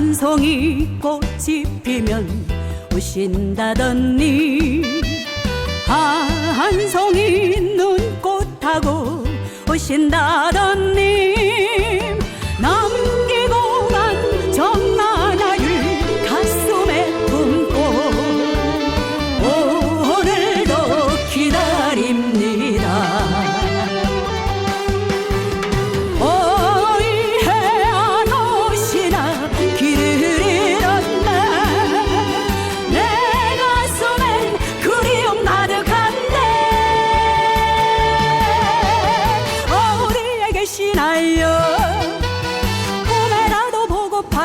산송이 꽃이 피면 오신다더니 한송이 눈꽃하고 오신다더니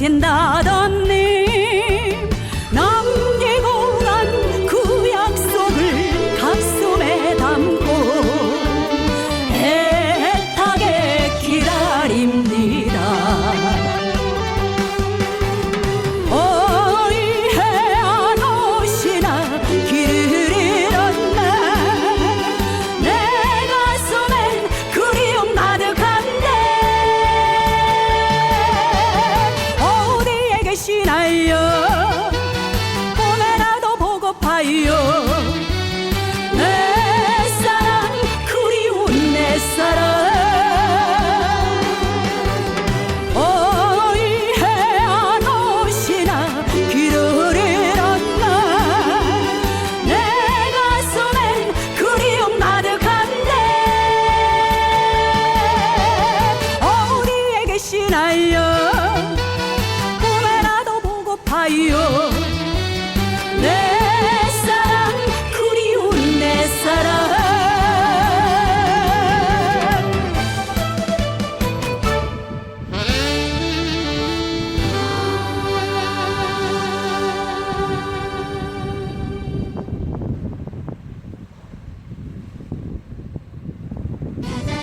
sienda donde you.